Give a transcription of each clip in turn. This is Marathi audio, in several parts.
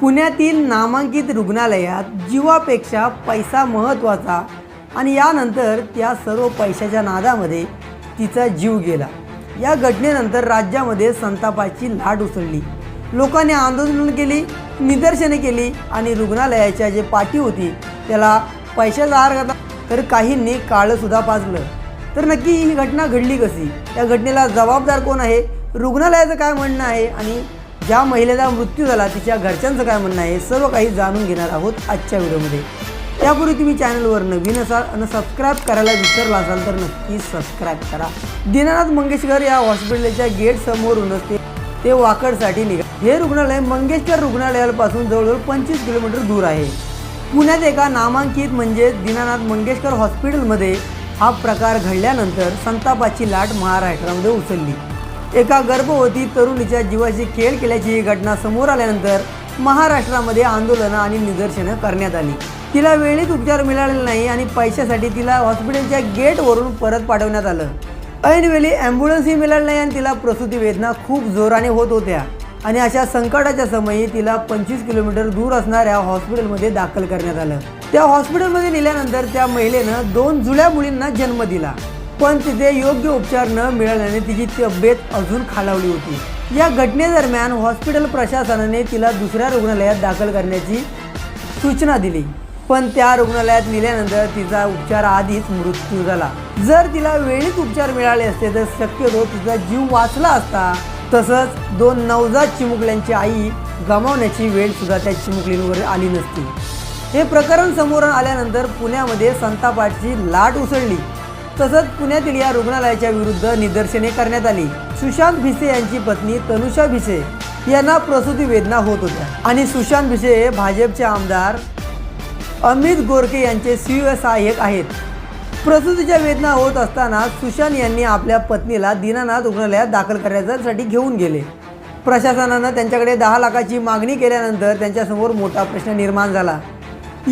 पुण्यातील नामांकित रुग्णालयात जीवापेक्षा पैसा महत्त्वाचा आणि यानंतर त्या सर्व पैशाच्या नादामध्ये तिचा जीव गेला. या घटनेनंतर राज्यामध्ये संतापाची लाट उसळली. लोकांनी आंदोलन केली निदर्शने केली आणि रुग्णालयाच्या जे पाठी होती त्याला पैशाचा आहार घातला. तर काहींनी काळंसुद्धा पाजलं. तर नक्की ही घटना घडली कशी? या घटनेला जबाबदार कोण आहे? रुग्णालयाचं काय म्हणणं आहे? आणि ज्या महिलेचा मृत्यू झाला तिच्या घरच्यांचं काय म्हणणं आहे सर्व काही जाणून घेणार आहोत आजच्या व्हिडिओमध्ये. त्यापूर्वी तुम्ही चॅनलवर नवीन असाल आणि सबस्क्राईब करायला विसरला असाल तर नक्की सबस्क्राईब करा. दीनानाथ मंगेशकर या हॉस्पिटलच्या गेट समोरूनच ते ते वाकडसाठी निघा हे रुग्णालय मंगेशकर रुग्णालयापासून जवळजवळ पंचवीस किलोमीटर दूर आहे. पुण्यात एका नामांकित म्हणजे दीनानाथ मंगेशकर हॉस्पिटलमध्ये हा प्रकार घडल्यानंतर संतापाची लाट महाराष्ट्रामध्ये उसळली. एका गर्भवती तरुणीच्या जीवाशी खेळ केल्याची ही घटना समोर आल्यानंतर महाराष्ट्रामध्ये आंदोलनं आणि निदर्शनं करण्यात आली. तिला वेळेत उपचार मिळाले नाही आणि पैशासाठी तिला हॉस्पिटलच्या गेटवरून परत पाठवण्यात आलं. ऐनवेळी ॲम्ब्युलन्सही मिळाली नाही आणि तिला प्रसूती वेदना खूप जोराने होत होत्या आणि अशा संकटाच्या समयी तिला पंचवीस किलोमीटर दूर असणाऱ्या हॉस्पिटलमध्ये दाखल करण्यात आलं. त्या हॉस्पिटलमध्ये नेल्यानंतर त्या महिलेनं दोन जुळ्या मुलींना जन्म दिला. पण तिथे योग्य उपचार न मिळाल्याने तिची तब्येत अजून खालावली होती. या घटनेदरम्यान हॉस्पिटल प्रशासनाने तिला दुसऱ्या रुग्णालयात दाखल करण्याची सूचना दिली. पण त्या रुग्णालयात नेल्यानंतर तिचा उपचार आधीच मृत्यू झाला. जर तिला वेळीच उपचार मिळाले असते तर शक्यतो तिचा जीव वाचला असता. तसंच दोन नवजात चिमुकल्यांची आई गमावण्याची वेळ सुद्धा त्या चिमुकलींवर आली नसती. हे प्रकरण समोर आल्यानंतर पुण्यामध्ये संतापाची लाट उसळली. तसंच पुण्यातील या रुग्णालयाच्या विरुद्ध निदर्शने करण्यात आली. सुशांत भिसे यांची पत्नी तनुषा भिसे यांना प्रसूती वेदना होत होत्या. आणि सुशांत भिसे हे भाजपचे आमदार अमित गोरके यांचे सहाय्यक आहेत. प्रसूतीच्या वेदना होत असताना सुशांत यांनी आपल्या पत्नीला दीनानाथ रुग्णालयात दाखल करण्यासाठी घेऊन गेले. प्रशासनानं त्यांच्याकडे दहा लाखाची मागणी केल्यानंतर त्यांच्यासमोर मोठा प्रश्न निर्माण झाला.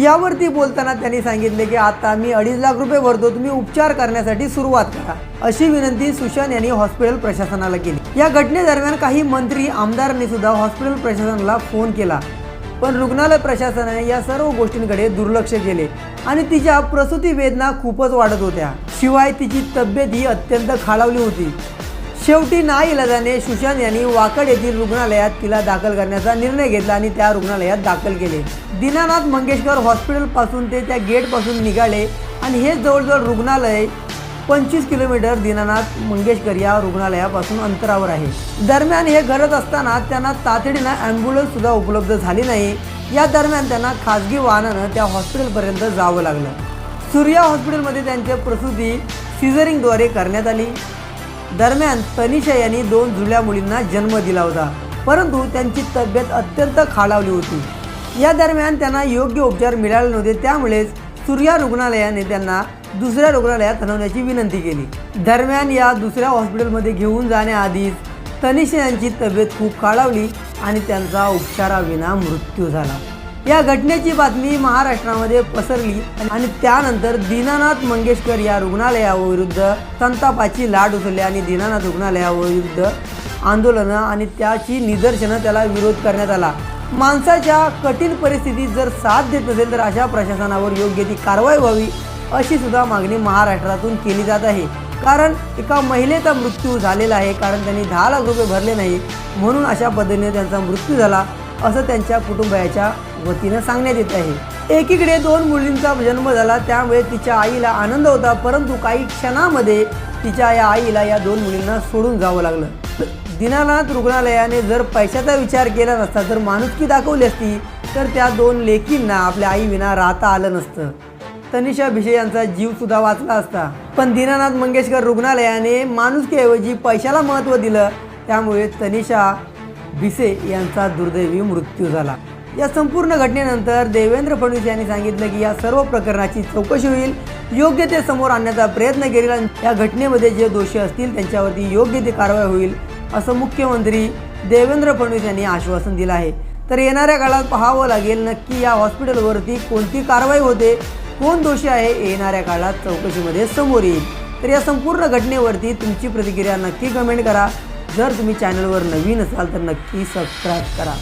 यावरती बोलताना त्यांनी सांगितले की आता मी अडीच लाख रुपये भरतो तुम्ही उपचार करण्यासाठी सुरुवात करा. अशी विनंती सुशांत यांनी हॉस्पिटल प्रशासनाला केली. या घटनेदरम्यान काही मंत्री आमदारांनी सुद्धा हॉस्पिटल प्रशासनाला फोन केला. पण रुग्णालय प्रशासनाने या सर्व गोष्टींकडे दुर्लक्ष केले आणि तिच्या प्रसूती वेदना खूपच वाढत होत्या. शिवाय तिची तब्येतही अत्यंत खालावली होती. शेवटी ना इलाजाने सुशांत यांनी वाकड येथील रुग्णालयात तिला दाखल करण्याचा निर्णय घेतला आणि त्या रुग्णालयात दाखल केले. दीनानाथ मंगेशकर हॉस्पिटलपासून ते त्या गेटपासून निघाले आणि हे जवळजवळ रुग्णालय पंचवीस किलोमीटर दीनानाथ मंगेशकर या रुग्णालयापासून अंतरावर आहे. दरम्यान हे घडत असताना त्यांना तातडीनं ॲम्ब्युलन्ससुद्धा उपलब्ध झाली नाही. या दरम्यान त्यांना खाजगी वाहनानं त्या हॉस्पिटलपर्यंत जावं लागलं. सूर्या हॉस्पिटलमध्ये त्यांच्या प्रसूती सिझरिंगद्वारे करण्यात आली. दरम्यान तनिषा यांनी दोन जुळ्या मुलींना जन्म दिला होता. परंतु त्यांची तब्येत अत्यंत खालावली होती. या दरम्यान त्यांना योग्य उपचार मिळाले नव्हते. त्यामुळेच सूर्या रुग्णालयाने त्यांना दुसऱ्या रुग्णालयात हलवण्याची विनंती केली. दरम्यान या दुसऱ्या हॉस्पिटलमध्ये घेऊन जाण्याआधीच तनिषा यांची तब्येत खूप खालावली आणि त्यांचा उपचाराविना मृत्यू झाला. या घटनेची बातमी महाराष्ट्रामध्ये पसरली आणि त्यानंतर दीनानाथ मंगेशकर या रुग्णालयाविरुद्ध संतापाची लाट उचलली आणि दीनानाथ रुग्णालयाविरुद्ध आंदोलनं आणि त्याची निदर्शनं त्याला विरोध करण्यात आला. माणसाच्या कठीण परिस्थितीत जर साथ देत नसेल तर अशा प्रशासनावर योग्य ती कारवाई व्हावी अशी सुद्धा मागणी महाराष्ट्रातून केली जात आहे. कारण एका महिलेचा मृत्यू झालेला आहे कारण त्यांनी दहा लाख रुपये भरले नाही म्हणून अशा पद्धतीने त्यांचा मृत्यू झाला असं त्यांच्या कुटुंबाच्या वतीनं सांगण्यात येत आहे. एकीकडे दोन मुलींचा जन्म झाला त्यामुळे तिच्या आईला आनंद होता परंतु काही क्षणामध्ये तिच्या या आईला या दोन मुलींना सोडून जावं लागलं. दीनानाथ रुग्णालयाने जर पैशाचा विचार केला नसता तर माणुसकी दाखवली असती तर त्या दोन लेकींना आपल्या आईविना राहता आलं नसतं. तनिषा भिशे यांचा जीवसुद्धा वाचला असता. पण दीनानाथ मंगेशकर रुग्णालयाने माणुसकीऐवजी पैशाला महत्त्व दिलं त्यामुळे तनिषा भिसे यांचा दुर्दैवी मृत्यू झाला. या संपूर्ण घटनेनंतर देवेंद्र फडणवीस यांनी सांगितलं की या सर्व प्रकरणाची चौकशी होईल. योग्य ते समोर आणण्याचा प्रयत्न केला आणि या घटनेमध्ये जे दोषी असतील त्यांच्यावरती योग्य ती कारवाई होईल असं मुख्यमंत्री देवेंद्र फडणवीस यांनी आश्वासन दिलं आहे. तर येणाऱ्या काळात पाहावं लागेल नक्की या हॉस्पिटलवरती कोणती कारवाई होते कोण दोषी आहे येणाऱ्या काळात चौकशीमध्ये समोर येईल. तर या संपूर्ण घटनेवरती तुमची प्रतिक्रिया नक्की कमेंट करा. जर तुम्ही चॅनलवर नवीन असाल तर नक्की सबस्क्राईब करा.